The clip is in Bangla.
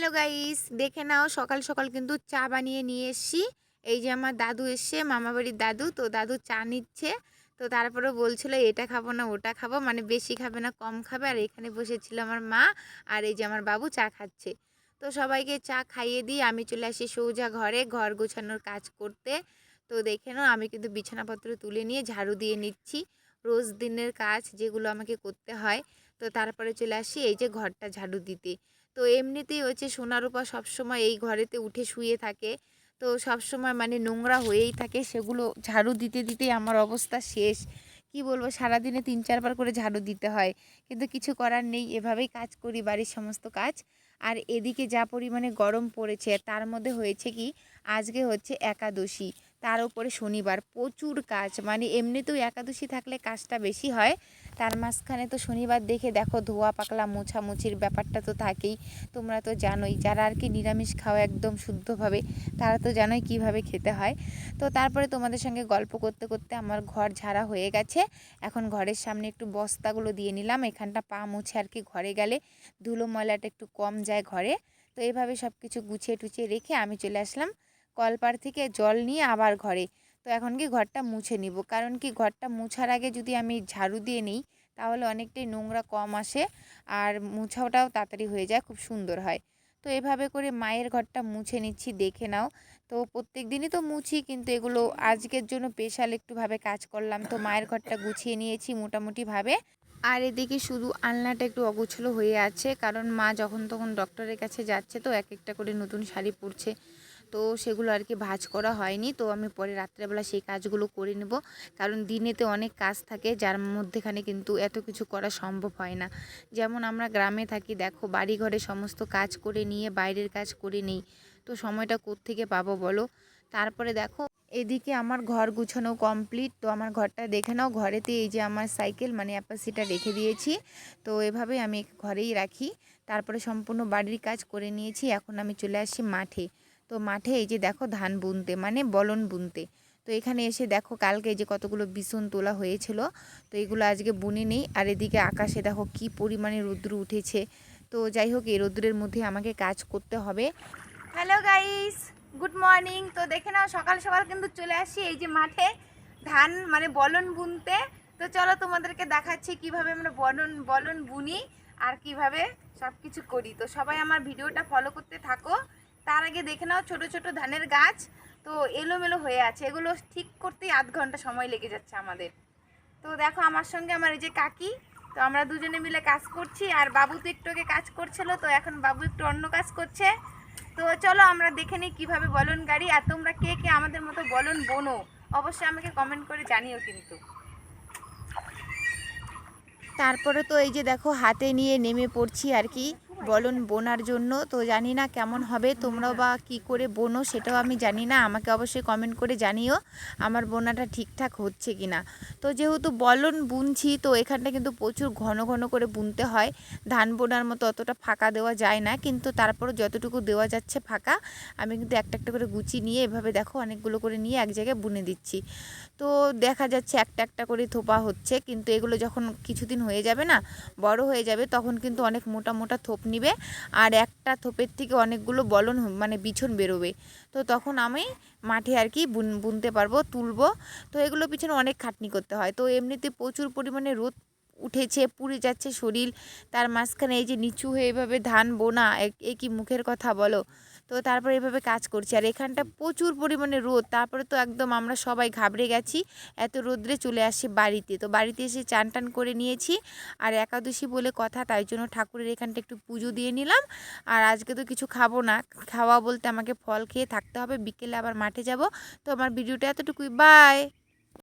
হ্যালো গাইস, দেখে নাও সকাল সকাল কিন্তু চা বানিয়ে নিয়ে এসছি। এই যে আমার দাদু এসছে মামা বাড়ির দাদু, তো দাদু চা নিচ্ছে। তো তারপরে বলছিল, এটা খাব না, ওটা খাব। মানে বেশি খাবে না, কম খাবে। আর এখানে বসেছিল আমার মা আর এই যে আমার বাবু চা খাচ্ছে। তো সবাইকে চা খাইয়ে দিই। আমি চলে আসি সৌজা ঘরে, ঘর গোছানোর কাজ করতে। তো দেখে নাও, আমি কিন্তু বিছানাপত্র তুলে নিয়ে ঝাড়ু দিয়ে নিচ্ছি। রোজ দিনের কাজ যেগুলো আমাকে করতে হয়। তো তারপরে চলে আসি এই যে ঘরটা ঝাড়ু দিতে। তো এমনিতেই হচ্ছে সোনারূপা সবসময় এই ঘরেতে উঠে শুয়ে থাকে। তো সবসময় মানে নোংরা হয়েই থাকে, সেগুলো ঝাড়ু দিতে দিতেই আমার অবস্থা শেষ। কি বলব, সারাদিনে তিন চারবার করে ঝাড়ু দিতে হয়, কিন্তু কিছু করার নেই, এভাবেই কাজ করি বাড়ির সমস্ত কাজ। আর এদিকে যা পরিমাণে গরম পড়েছে, তার মধ্যে হয়েছে কি, আজকে হচ্ছে একাদশী। তার উপরে শনিবার প্রচুর কাজ। মানে এমনিতেও একাদশী থাকলে কাজটা বেশি হয়। তার মাঝখানে তো শনিবার দেখে দেখো ধোয়া পাকলা মোছামুছির ব্যাপারটা তো থাকেই। তোমরা তো জানোই, যারা আর কি নিরামিষ খাও একদম শুদ্ধভাবে, তারা তো জানোই কীভাবে খেতে হয়। তো তারপরে তোমাদের সঙ্গে গল্প করতে করতে আমার ঘর ঝাড়া হয়ে গেছে। এখন ঘরের সামনে একটু বস্তাগুলো দিয়ে নিলাম। এখানটা পা মুছে আর কি ঘরে গেলে ধুলো ময়লাটা একটু কম যায় ঘরে। তো এইভাবে সব কিছু গুছিয়ে টুছিয়ে রেখে আমি চলে আসলাম। কলপার থেকে জল নিয়ে আবার ঘরে। তো এখন কি ঘরটা মুছে নিব? কারণ কি ঘরটা মুছার আগে যদি আমি ঝাড়ু দিয়ে নিই, তাহলে অনেকটাই নোংরা কম আসে আর মুছাটাও তাড়াতাড়ি হয়ে যায়, খুব সুন্দর হয়। তো এভাবে করে মায়ের ঘরটা মুছে নিচ্ছি, দেখে নাও। তো প্রত্যেক দিনই তো মুছি, কিন্তু এগুলো আজকের জন্য স্পেশাল একটুভাবে কাজ করলাম। তো মায়ের ঘরটা গুছিয়ে নিয়েছি মোটামুটিভাবে। আর এদিকে শুধু আলনাটা একটু অগোছলো হয়ে আছে, কারণ মা যখন তখন ডক্টরের কাছে যাচ্ছে, তো এক একটা করে নতুন শাড়ি পরছে। তো সেগুলো আর কি ভাজ করা হয়নি। তো আমি পরে রাত্রেবেলা সেই কাজগুলো করে নেব। কারণ দিনেতে অনেক কাজ থাকে, যার মধ্যেখানে কিন্তু এত কিছু করা সম্ভব হয় না। যেমন আমরা গ্রামে থাকি, দেখো বাড়ি ঘরে সমস্ত কাজ করে নিয়ে, বাইরের কাজ করে নেই। তো সময়টা কোত্থেকে পাবো বলো? তারপরে দেখো, এদিকে আমার ঘর গুছানো কমপ্লিট। তো আমার ঘরটা দেখে নাও, ঘরেতে এই যে আমার সাইকেল মানে অ্যাপাসিটা রেখে দিয়েছি। তো এভাবে আমি ঘরেই রাখি। তারপরে সম্পূর্ণ বাড়ির কাজ করে নিয়েছি। এখন আমি চলে আসি মাঠে। তো মাঠে এই যে দেখো ধান বুনতে মানে বলন বুনতে। তো এখানে এসে দেখো কালকে যে কতগুলো বিছন তোলা হয়েছিল, তো এগুলো আজকে বুনে নেই। আর এদিকে আকাশে দেখো কি পরিমাণে রৌদ্র উঠেছে। তো যাই হোক, এই রৌদ্রের মধ্যে আমাকে কাজ করতে হবে। হ্যালো গাইস গুড মর্নিং তো দেখে নাও, সকাল সকাল কিন্তু চলে আসি এই যে মাঠে ধান মানে বলন বুনতে। তো চলো তোমাদেরকে দেখাচ্ছি কীভাবে আমরা বলন বলন বুনি আর কীভাবে সব কিছু করি। তো সবাই আমার ভিডিওটা ফলো করতে থাকো। তার আগে দেখে নাও ছোট ছোট ধানের গাছ। তো এলোমেলো হয়ে আছে। এগুলো ঠিক করতেই আধ ঘণ্টা সময় লেগে যাচ্ছে আমাদের। তো দেখো আমার সঙ্গে আমার এই যে কাকি। তো আমরা দুজনে মিলে কাজ করছি আর বাবু তো একটু আগে কাজ করছিল, তো এখন বাবু একটু অন্য কাজ করছে। তো চলো আমরা দেখে নিই কীভাবে বলন গাড়ি। আর তোমরা কে কে আমাদের মতো বলন বোনো অবশ্যই আমাকে কমেন্ট করে জানিও কিন্তু। তারপরে তো এই যে দেখো হাতে নিয়ে নেমে পড়ছি আর কি। বলন বোনার জন্য। তো জানি না কেমন হবে, তোমরাও বা কি করে বোনো সেটাও আমি জানি না, আমাকে অবশ্যই কমেন্ট করে জানিও আমার বোনাটা ঠিকঠাক হচ্ছে কি না তো যেহেতু বলন বুনছি, তো এখানটা কিন্তু প্রচুর ঘন ঘন করে বুনতে হয়। ধান বোনার মতো অতটা ফাঁকা দেওয়া যায় না, কিন্তু তারপরে যতটুকু দেওয়া যাচ্ছে ফাঁকা, আমি কিন্তু একটা একটা করে গুচি নিয়ে এভাবে দেখো অনেকগুলো করে নিয়ে এক জায়গায় বুনে দিচ্ছি। তো দেখা যাচ্ছে একটা একটা করে থোপা হচ্ছে, কিন্তু এগুলো যখন কিছুদিন হয়ে যাবে না, বড় হয়ে যাবে, তখন কিন্তু অনেক মোটা মোটা থোপ নিবে। আর একটা থোপের থেকে অনেকগুলো বলন মানে বিছন বেরোবে। তো তখন আমি মাঠে আর কি বুন বুনতে পারব, তুলবো। তো এগুলো পিছনে অনেক খাটনি করতে হয়। তো এমনিতে প্রচুর পরিমাণে রোদ উঠেছে, পুড়ে যাচ্ছে শরীর। তার মাঝখানে এই যে নিচু হয়ে এভাবে ধান বোনা এ কি মুখের কথা বলো? তো তারপর এভাবে কাজ করছি। আর এখানটা প্রচুর পরিমাণে রোদ, তারপরে তো একদম আমরা সবাই ঘাবড়ে গেছি, এত রোদ্রে চলে আসি বাড়িতে। তো বাড়িতে এসে চান টান করে নিয়েছি, আর একাদশী বলে কথা, তাই জন্য ঠাকুরের এখানটা একটু পুজো দিয়ে নিলাম। আর আজকে তো কিছু খাব না, খাওয়া বলতে আমাকে ফল খেয়ে থাকতে হবে, বিকেলে আবার মাঠে যাব। তো আমার ভিডিওটা এতটুকুই, বাই!